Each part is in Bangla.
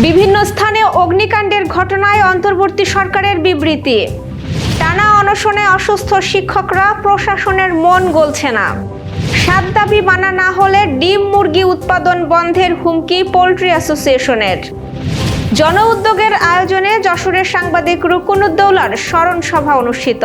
বিভিন্ন স্থানে অগ্নিকাণ্ডের ঘটনায় অন্তর্বর্তী সরকারের বিবৃতি। টানা অনশনে অসুস্থ শিক্ষকরা প্রশাসনের মন গলছে না। সাত দাবি মানা না হলে ডিম মুরগি উৎপাদন বন্ধের হুমকি পোলট্রি অ্যাসোসিয়েশনের। জন উদ্যোগের আয়োজনে যশোরের সাংবাদিক রুকুনুদ্দৌলার স্মরণ সভা অনুষ্ঠিত।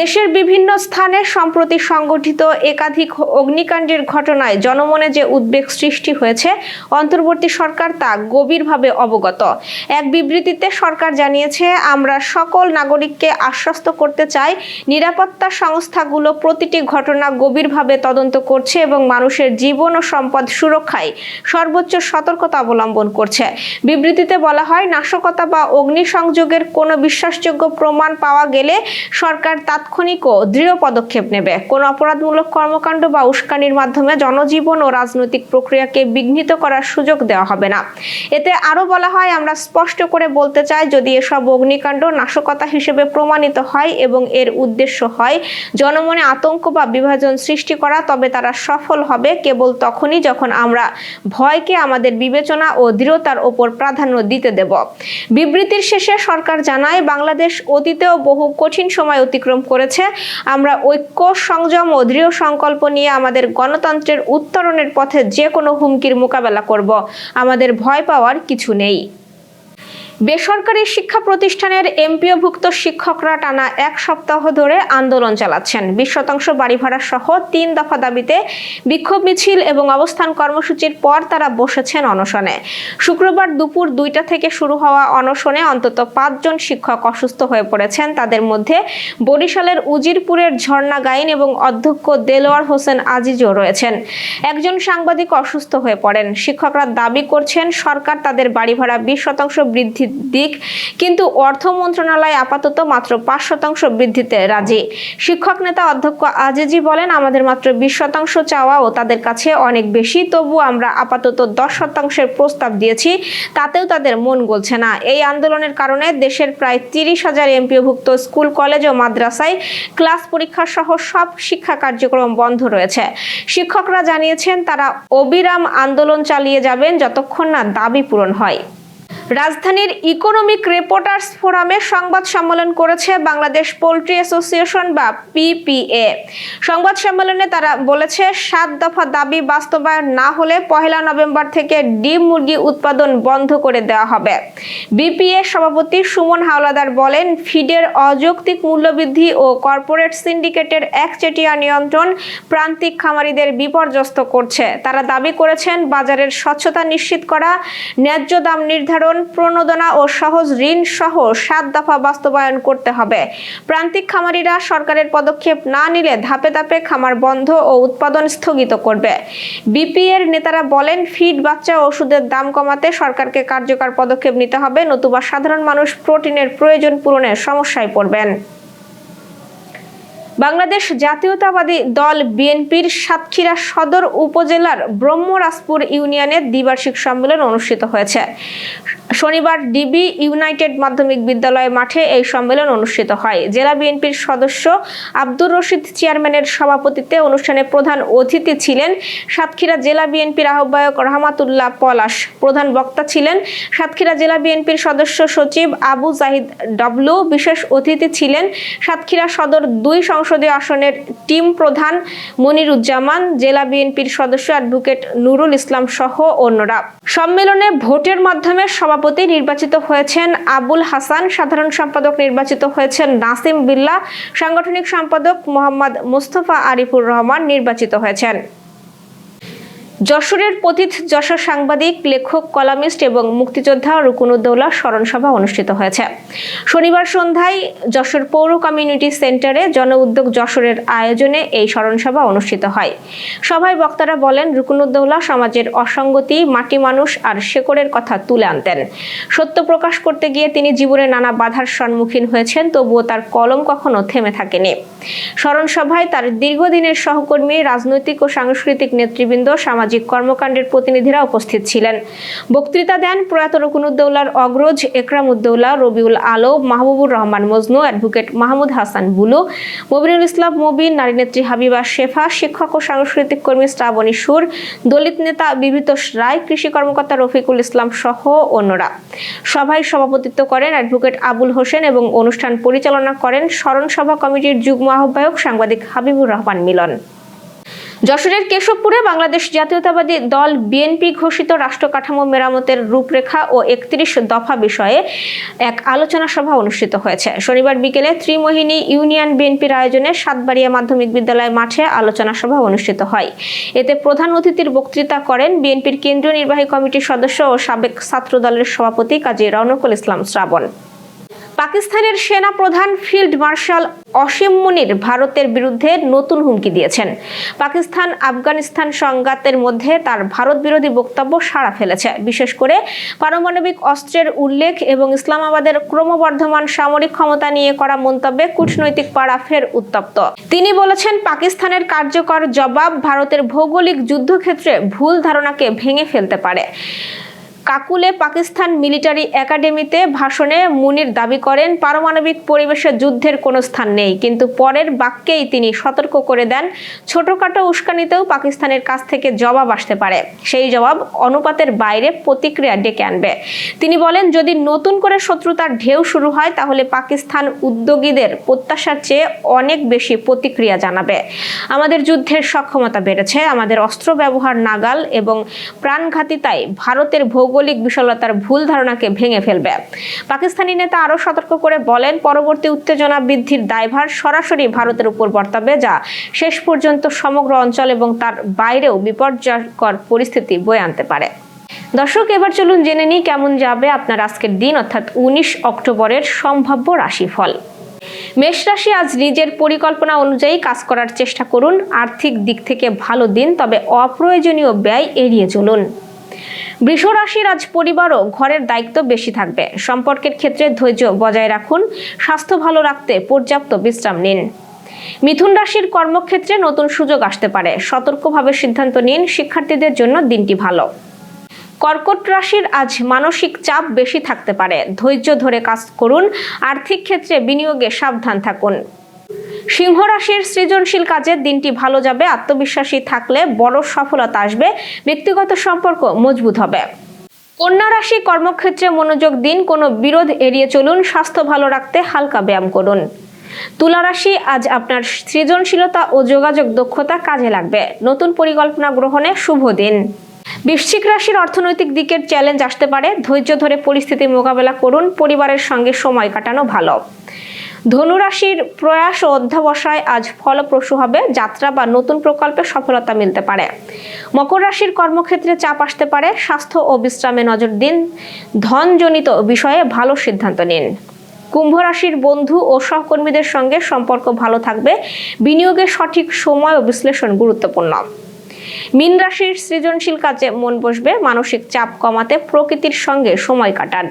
দেশের বিভিন্ন স্থানে সম্প্রতি সংগঠিত একাধিক অগ্নিকাণ্ডের ঘটনায় জনমনে যে উদ্বেগ সৃষ্টি হয়েছে, অন্তর্বর্তী সরকার তা গভীরভাবে অবগত। এক বিবৃতিতে সরকার জানিয়েছে, আমরা সকল নাগরিককে আশ্বস্ত করতে চাই, নিরাপত্তা সংস্থাগুলো প্রতিটি ঘটনা গভীরভাবে তদন্ত করছে এবং মানুষের জীবন ও সম্পদ সুরক্ষায় সর্বোচ্চ সতর্কতা অবলম্বন করছে। বিবৃতিতে বলা হয়, নাশকতা বা অগ্নিসংযোগের কোনো বিশ্বাসযোগ্য প্রমাণ পাওয়া গেলে সরকার তাৎক্ষণিক ও দৃঢ় পদক্ষেপ নেবে। কোন অপরাধমূলক কর্মকাণ্ড বা উস্কানির মাধ্যমে জনজীবন ও রাজনৈতিক প্রক্রিয়াকে বিঘ্নিত করার সুযোগ দেওয়া হবে না। এতে আরও বলা হয়, আমরা স্পষ্ট করে বলতে চাই, যদি এসব অগ্নিকাণ্ড নাশকতা হিসেবে প্রমাণিত হয় এবং এর উদ্দেশ্য হয় জনমনে আতঙ্ক বা বিভাজন সৃষ্টি করা, তবে তারা সফল হবে কেবল তখনই যখন আমরা ভয়কে আমাদের বিবেচনা ও দৃঢ়তার ওপর প্রাধান্য দিতে দেব। বিবৃতির শেষে সরকার জানায়, বাংলাদেশ অতীতেও বহু কঠিন সময় অতিক্রম করেছে। আমরা ঐক্য, সংযম ও দৃঢ় সংকল্প নিয়ে আমাদের গণতন্ত্রের উত্তরণের পথে যে কোনো হুমকির মোকাবেলা করব। আমাদের ভয় পাওয়ার কিছু নেই। বেসরকারি শিক্ষা প্রতিষ্ঠানের এমপিওভুক্ত শিক্ষকরা টানা এক সপ্তাহ ধরে আন্দোলন চালাচ্ছেন। বিশ শতাংশ বাড়ি ভাড়া সহ তিন দফা দাবিতে বিক্ষোভ মিছিল এবং অবস্থান কর্মসূচির পর তারা বসেছেন অনশনে। শুক্রবার দুপুর দুইটা থেকে শুরু হওয়া অনশনে অন্তত পাঁচজন শিক্ষক অসুস্থ হয়ে পড়েছেন। তাদের মধ্যে বরিশালের উজিরপুরের ঝর্ণা গাইন এবং অধ্যক্ষ দেলোয়ার হোসেন আজিজও রয়েছেন। একজন সাংবাদিক অসুস্থ হয়ে পড়েন। শিক্ষকরা দাবি করছেন, সরকার তাদের বাড়ি ভাড়া বিশ শতাংশ বৃদ্ধির দিক, কিন্তু অর্থ মন্ত্রণালয় আপাতত মাত্র পাঁচ শতাংশ বৃদ্ধিতে রাজি। শিক্ষক নেতা অধ্যক্ষ আজিজি বলেন, আমাদের মাত্র বিশ শতাংশ চাওয়া ও তাদের কাছে অনেক বেশি, তবু আমরা আপাতত দশ শতাংশের প্রস্তাব দিয়েছি, তাতেও তাদের মন গলছে না। এই আন্দোলনের কারণে দেশের প্রায় তিরিশ হাজার এমপিওভুক্ত স্কুল, কলেজ ও মাদ্রাসায় ক্লাস পরীক্ষা সহ সব শিক্ষা কার্যক্রম বন্ধ রয়েছে। শিক্ষকরা জানিয়েছেন, তারা অবিরাম আন্দোলন চালিয়ে যাবেন যতক্ষণ না দাবি পূরণ হয়। রাজধানীর ইকোনমিক রিপোর্টার্স ফোরামে সংবাদ সম্মেলন করেছে বাংলাদেশ পোলট্রি অ্যাসোসিয়েশন বা পিপিএ সংবাদ সম্মেলনে তারা বলেছে, সাত দফা দাবি বাস্তবায়ন না হলে পহেলা নভেম্বর থেকে ডিম মুরগি উৎপাদন বন্ধ করে দেওয়া হবে। বিপিএ সভাপতি সুমন হাওলাদার বলেন, ফিডের অযৌক্তিক মূল্যবৃদ্ধি ও কর্পোরেট সিন্ডিকেটের একচেটিয়া নিয়ন্ত্রণ প্রান্তিক খামারিদের বিপর্যস্ত করছে। তারা দাবি করেছেন, বাজারের স্বচ্ছতা নিশ্চিত করা, ন্যায্য দাম নির্ধারণ প্রণোদনা ও সহজ ঋণ সহ সাত দফা বাস্তবায়ন করতে হবে। প্রান্তিক খামারিরা সরকারের পদক্ষেপ না নিলে ধাপে ধাপে খামার বন্ধ ও উৎপাদন স্থগিত করবে। বিপিএর নেতারা বলেন, ফিড, বাচ্চা ওষুধের দাম কমাতে সরকারকে কার্যকর পদক্ষেপ নিতে হবে। নতুবা সাধারণ মানুষ প্রোটিনের প্রয়োজন পূরণে সমস্যায় পড়বেন। বাংলাদেশ জাতীয়তাবাদী দল বিএনপির সাতক্ষীরা সদর উপজেলার ব্রহ্মরাজপুর ইউনিয়নের দ্বিবার্ষিক সম্মেলন অনুষ্ঠিত হয়েছে। শনিবার ডিবি ইউনাইটেড মাধ্যমিক বিদ্যালয় মাঠে এই সম্মেলন অনুষ্ঠিত হয়। জেলা বিএনপির সদস্য আব্দুর রশিদ চেয়ারম্যানের সভাপতিত্বে অনুষ্ঠানে প্রধান অতিথি ছিলেন সাতক্ষীরা জেলা বিএনপির আহ্বায়ক রহমাতুল্লাহ পলাশ। প্রধান বক্তা ছিলেন সাতক্ষীরা জেলা বিএনপির সদস্য সচিব আবু জাহিদ ডব্লু। বিশেষ অতিথি ছিলেন সাতক্ষীরা সদর দুই সংসদীয় আসনের টিম প্রধান মনিরুজ্জামান, জেলা বিএনপির সদস্য অ্যাডভোকেট নুরুল ইসলাম সহ অন্যরা। সম্মেলনে ভোটের মাধ্যমে সভাপতি নির্বাচিত হয়েছেন আবুল হাসান, সাধারণ সম্পাদক নির্বাচিত হয়েছেন নাসিম বিল্লা, সাংগঠনিক সম্পাদক মোহাম্মদ মুস্তফা আরিফুর রহমান নির্বাচিত হয়েছেন। যশোরের পতিত যশোর সাংবাদিক, লেখক, কলামিস্ট এবং মুক্তিযোদ্ধা রুকুনুদ্দৌলা স্মরণ সভা অনুষ্ঠিত হয়েছে। শনিবার সন্ধ্যায় যশোর পৌর কমিউনিটি সেন্টারে জন উদ্যোগ যশোরের আয়োজনে এই স্মরণ সভা অনুষ্ঠিত হয়। সভায় বক্তারা বলেন রুকুনুদ্দৌলা সমাজের অসঙ্গতি, মাটি মানুষ আর শেকড়ের কথা তুলে আনতেন। সত্য প্রকাশ করতে গিয়ে তিনি জীবনে নানা বাধার সম্মুখীন হয়েছেন, তবুও তার কলম কখনো থেমে থাকেনি। স্মরণ সভায় তার দীর্ঘদিনের সহকর্মী, রাজনৈতিক ও সাংস্কৃতিক নেতৃবৃন্দ সামাজিক সামাজিক কর্মকাণ্ডের প্রতিনিধিরা উপস্থিত ছিলেন। বক্তৃতা দেন প্রয়াত রকুনুদ্দৌলার অগ্রজ একরাম উদ্দৌলা রবিউল আলো মাহবুবুর রহমান মজনু, অ্যাডভোকেট মাহমুদ হাসান বুলু, মবিনুল ইসলাম মবিন, নারী নেত্রী হাবিবা শেফা, শিক্ষক ও সাংস্কৃতিক কর্মী শ্রাবণী সুর, দলিত নেতা বিভূতোষ রায়, কৃষি কর্মকর্তা রফিকুল ইসলাম সহ অন্যরা। সভায় সভাপতিত্ব করেন অ্যাডভোকেট আবুল হোসেন এবং অনুষ্ঠান পরিচালনা করেন স্মরণ সভা কমিটির যুগ্ম আহ্বায়ক সাংবাদিক হাবিবুর রহমান মিলন। যশোরের কেশবপুরে বাংলাদেশ জাতীয়তাবাদী দল বিএনপি ঘোষিত রাষ্ট্র কাঠামো মেরামতের রূপরেখা ও একত্রিশ দফা বিষয়ে এক আলোচনা সভা অনুষ্ঠিত হয়েছে। শনিবার বিকেলে ত্রিমোহিনী ইউনিয়ন বিএনপির আয়োজনে সাতবাড়িয়া মাধ্যমিক বিদ্যালয় মাঠে আলোচনা সভা অনুষ্ঠিত হয়। এতে প্রধান অতিথির বক্তৃতা করেন বিএনপির কেন্দ্রীয় নির্বাহী কমিটির সদস্য ও সাবেক ছাত্র দলের সভাপতি কাজী রৌনকুল ইসলাম শ্রাবণ। পাকিস্তানের সেনা প্রধান ফিল্ড মার্শাল অসীম মুনির ভারতের বিরুদ্ধে নতুন হুমকি দিয়েছেন। পাকিস্তান আফগানিস্তান সংঘাতের মধ্যে তার ভারত বিরোধী বক্তব্য সাড়া ফেলেছে। বিশেষ করে পারমাণবিক অস্ত্রের উল্লেখ এবং ইসলামাবাদের ক্রমবর্ধমান সামরিক ক্ষমতা নিয়ে করা মন্তব্যে কূটনৈতিক পাড়া ফের উত্তপ্ত। তিনি বলেছেন, পাকিস্তানের কার্যকর জবাব ভারতের ভৌগোলিক যুদ্ধক্ষেত্রে ভুল ধারণাকে ভেঙে ফেলতে পারে। কাকুলে পাকিস্তান মিলিটারি একাডেমিতে ভাষণে মুনির দাবি করেন, পারমাণবিক পরিবেশে যুদ্ধের কোনো স্থান নেই। কিন্তু পরের বাক্যেই তিনি সতর্ক করে দেন, ছোটখাটো উস্কানিতেও পাকিস্তানের কাছ থেকে জবাব আসতে পারে। সেই জবাব অনুপাতের বাইরে প্রতিক্রিয়া ডেকে আনবে। তিনি বলেন, যদি নতুন করে শত্রুতার ঢেউ শুরু হয়, তাহলে পাকিস্তান উদ্যোগীদের প্রত্যাশার চেয়ে অনেক বেশি প্রতিক্রিয়া জানাবে। আমাদের যুদ্ধের সক্ষমতা বেড়েছে, আমাদের অস্ত্র ব্যবহার নাগাল এবং প্রাণঘাতিতায় ভারতের ভৌগোলিক বিশালতার ভুল ধারণাকে ভেঙে ফেলবে। পাকিস্তানি নেতা আরও সতর্ক করে বলেন, পরবর্তী উত্তেজনা বৃদ্ধির দায়ভার সরাসরি ভারতের উপর বর্তাবে, যা শেষ পর্যন্ত সমগ্র অঞ্চল এবং তার বাইরেও বিপর্যয়কর পরিস্থিতি বয়ে আনতে পারে। দর্শক, এবার চলুন জেনে নিই কেমন যাবে আপনার আজকের দিন, অর্থাৎ উনিশ অক্টোবরের সম্ভাব্য রাশিফল। মেষ রাশি আজ নিজের পরিকল্পনা অনুযায়ী কাজ করার চেষ্টা করুন। আর্থিক দিক থেকে ভালো দিন, তবে অপ্রয়োজনীয় ব্যয় এড়িয়ে চলুন। বৃষ রাশির আজ পরিবারও ঘরের দায়িত্ব বেশি থাকবে। সম্পর্কের ক্ষেত্রে ধৈর্য বজায় রাখুন, স্বাস্থ্য ভালো রাখতে পর্যাপ্ত বিশ্রাম নিন। মিথুন রাশির কর্মক্ষেত্রে নতুন সুযোগ আসতে পারে। সতর্কভাবে সিদ্ধান্ত নিন, শিক্ষার্থীদের জন্য দিনটি ভালো। কর্কট রাশির আজ মানসিক চাপ বেশি থাকতে পারে। ধৈর্য ধরে কাজ করুন, আর্থিক ক্ষেত্রে বিনিয়োগে সাবধান থাকুন। সিংহ রাশির সৃজনশীল কাজের দিনটি ভালো যাবে, আত্মবিশ্বাসী থাকলে বড় সফলতা আসবে, ব্যক্তিগত সম্পর্ক মজবুত হবে। কন্যা রাশি কর্মক্ষেত্রে মনোযোগ দিন, কোনো বিরোধ এড়িয়ে চলুন, স্বাস্থ্য ভালো রাখতে হালকা ব্যায়াম করুন। তুলা রাশি, আজ আপনার সৃজনশীলতা ও যোগাযোগ দক্ষতা কাজে লাগবে। নতুন পরিকল্পনা গ্রহণে শুভ দিন। বৃশ্চিক রাশির অর্থনৈতিক দিকের চ্যালেঞ্জ আসতে পারে। ধৈর্য ধরে পরিস্থিতি মোকাবেলা করুন, পরিবারের সঙ্গে সময় কাটানো ভালো। ধনুরাশির প্রয়াস ও অধ্যাবসায় আজ ফলপ্রসূ হবে। যাত্রা বা নতুন প্রকল্পে সফলতা মিলতে পারে। মকর রাশির কর্মক্ষেত্রে চাপ আসতে পারে। স্বাস্থ্য ও বিশ্রামে নজর দিন। ধনজনিত বিষয়ে ভালো সিদ্ধান্ত নিন। কুম্ভ রাশির বন্ধু ও সহকর্মীদের সঙ্গে সম্পর্ক ভালো থাকবে। বিনিয়োগের সঠিক সময় ও বিশ্লেষণ গুরুত্বপূর্ণ। মীন রাশির সৃজনশীল কাজে মন বসবে। মানসিক চাপ কমাতে প্রকৃতির সঙ্গে সময় কাটান।